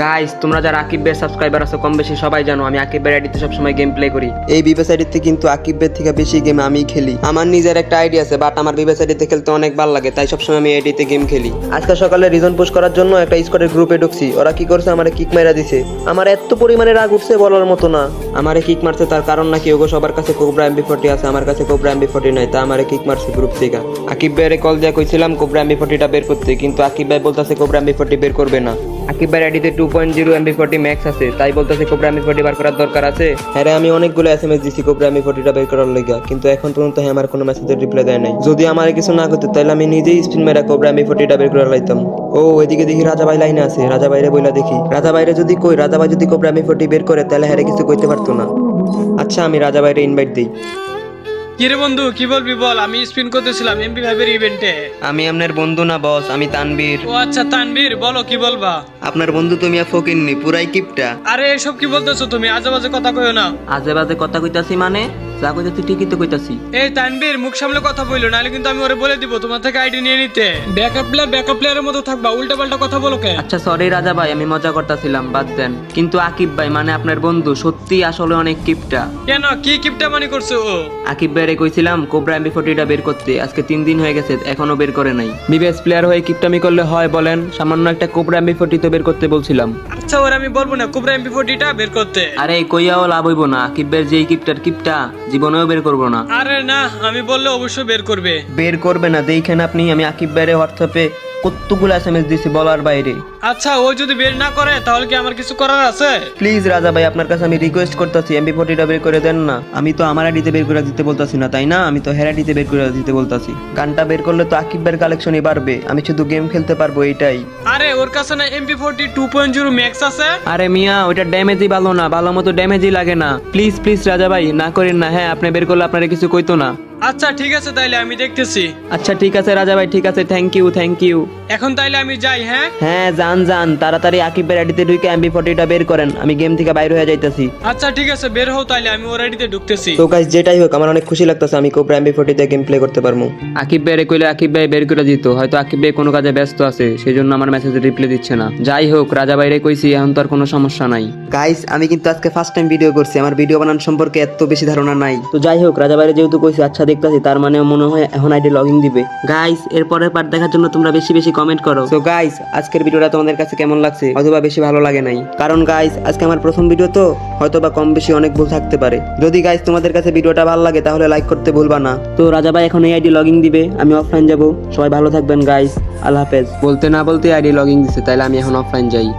Guys তোমরা যারা আকিব বের সাবস্ক্রাইবার আছো, কম বেশি সবাই জানো, আমি আকিব বের আইডিতে সবসময় গেম প্লে করি। এই বিবেস আইডিতে কিন্তু আকিব আকিবের থেকে বেশি গেম আমি খেলি। আমার নিজের একটা আইডিয়া আছে বাট আমার বিবেস আইডিতে খেলতে অনেক ভালো লাগে, তাই সবসময় আমি আইডিতে গেম খেলি। আজকে সকালে রিজন পুশ করার জন্য একটা স্কোয়াডের গ্রুপে ঢুকছি। ওরা কি করছে, আমার কিক মাইরা দিছে। আমার এত পরিমাণে রাগ উঠছে বলার মতো না। আমারে কিক মারছে তার কারণ নাকি, ওগো সবার কাছে কোবরা এমবি ফোর্টি আছে, আমার কাছে কোবরা এমবি ফোর্টি নাই, তা আমারে কিক মারছে গ্রুপ থেকে। আকিব ভাইয়ের কল দিয়ে কইছিলাম কোবরা এমবি ফোর্টিটা বের করতে, কিন্তু আকিব ভাই বলতেছে কোবরা এমবি ফোর্টি বের করবে না। আকিব আইডিতে two point zero MB forty max আছে। তাই বলতেছে কোবরা এমবি ফোর্টি বার করার দরকার আছে। হ্যাঁ আমি অনেকগুলো এস এম এস দিছি কোবরা এমবি ফোর্টিটা বের করার লেগা কিন্তু এখন পর্যন্ত হ্যাঁ আমার কোনো মেসেজের রিপ্লাই দেয় নাই। যদি আমার কিছু না করতে তাহলে আমি নিজেই স্পিন মেরা কোবরা এমবি ফোর্টিটা বের করে লাইতাম। ও, এদিকে দেখি রাজা ভাই লাইনে আছে। রাজা বাইরে বইলা দেখি। রাজা বাইরে যদি কই, রাজা ভাই যদি কোবরা এমবি ফোর্টি বের করে তাহলে হ্যারে কিছু কইতে পারতো না। আচ্ছা আমি রাজা বাইরে ইনভাইট দিই। কিরে বন্ধু কি বলবি বল? আমি স্পিন করতেছিলাম এমপি ভাইবের ইভেন্টে আমি আপনার বন্ধু না বস আমি তানবীর ও আচ্ছা তানবীর বলো কি বলবা? আপনার বন্ধু তুমি ফকিননি পুরাই কিপটা। আরে এসব কি বলতেছো তুমি? আজে বাজে কথা কইও না। আজে বাজে কথা কইতাছি মানে? যা কইতাছি ঠিকই তো কইতাছি। এই তানবীর মুখ সামলে কথা বলল নাহলে কিন্তু আমি ওরে বলে দিব তোমার থেকে আইডি নিয়ে নিতে। ব্যাকআপ প্লেয়ার ব্যাকআপ প্লেয়ারের মতো থাকবা উল্টা পাল্টা কথা বলো কে? আচ্ছা সরি রাজা ভাই আমি মজা করতেছিলাম বাদ দেন। কিন্তু আকিব ভাই মানে আপনার বন্ধু সত্যি আসলে অনেক কিপটা। কেন? কি কিপটা মানি করছ ও? আকিব ভাইরে কইছিলাম কোবরা এমবি ফোর্টিটা বের করতে আজকে তিন দিন হয়ে গেছে এখনও বের করে নাই। বিবেস প্লেয়ার হয়ে কিপটামি করলে হয় বলেন সামান্য একটা কোবরা এমবি ফোর্টি তো বের করতে বলছিলাম। আচ্ছা ওর আমি বলব না কুবরা এমপি ফোর্টিটা বের করতে। আরে কইয়াও লাভ হইব না আকিব ভাইয়ের যেই কিপটার কিপটা জীবনেও বের করব না। আরে না আমি বললে অবশ্যই বের করবে। বের করবে না। দেখেন আপনি আমি আকিব বাইরে হোয়াটসঅ্যাপে কতগুলো এস এম এস দিছি বলার বাইরে। আচ্ছা ও যদি বের না করে তাহলে কি আমার কিছু করার আছে? প্লিজ রাজা ভাই আপনার কাছে আমি রিকোয়েস্ট করতেছি এমবি ফোর্টিটা বের করে দেন না। আমি তো আমার আইডিতে বের করে দিতে বলতাছি না তাই না? আমি তো হের আইডিতে বের করে দিতে বলতাছি। গানটা বের করলে তো আকিব ভাইয়ের কালেকশনই বাড়বে। আমি শুধু গেম খেলতে পারব এইটাই। আরে ওর কাছে না MP forty two point zero max আছে? আরে মিয়া ওইটা ড্যামেজই ভালো না ভালো মতো ড্যামেজই লাগে না। প্লিজ প্লিজ রাজা ভাই না করেন না হ্যাঁ আপনি বের করলে আপনারা কিছু কইতো না। আচ্ছা ঠিক আছে তাইলে আমি দেখতেছি। আচ্ছা ঠিক আছে রাজা ভাই ঠিক আছে থ্যাংক ইউ থ্যাংক ইউ এখন তাইলে আমি যাই হ্যাঁ? হ্যাঁ যান যান। তাড়াতাড়ি আকিবের আইডিতে ঢুকে এমবি ফোর্টিটা বের করেন। আমি গেম থেকে বাইরে হয়ে যাইতাছি। আচ্ছা ঠিক আছে বের হও তাইলে আমি ওর আইডিতে ঢুকতেছি। তো গাইস যেটাই হোক আমার অনেক খুশি লাগতেছে আমি কোবরা এমবি ফোর্টিতে গেম প্লে করতে পারব। আকিব ভাইরে কইলে আকিব ভাই বের করে দিত। হয়তো আকিব ভাই কোনো কাজে ব্যস্ত আছে সেই জন্য আমার মেসেজ রিপ্লাই দিচ্ছে না। যাই হোক রাজা বাইরে কইছি এখন তো আর কোনো সমস্যা নাই। গাইস আমি কিন্তু আজকে ফার্স্ট টাইম ভিডিও করছি আমার ভিডিও বানানো সম্পর্কে এত বেশি ধারণা নাই। তো যাই হোক রাজা বাইরে যেহেতু কইছি আচ্ছা দেখতাছি তার মানে মনে হয় এখন আইডি লগইন দিবে। গাইস এর পরের পার্ট দেখার জন্য তোমরা বেশি বেশি কমেন্ট করো। তো গাইস আজকের ভিডিওটা তোমাদের কাছে কেমন লাগছে? অথবা বেশি ভালো লাগে নাই? কারণ গাইস আজকে আমার প্রথম ভিডিও তো হয়তো বা কম বেশি অনেক ভুল থাকতে পারে। যদি গাইস তোমাদের কাছে ভিডিওটা ভালো লাগে তাহলে লাইক করতে ভুলবা না। তো রাজা ভাই এখন এই আইডি লগইন দিবে আমি অফলাইন যাব। সবাই ভালো থাকবেন গাইস আল্লাহ হাফেজ। বলতে না বলতে আইডি লগইন দিছে তাইলে আমি এখন অফলাইন যাই।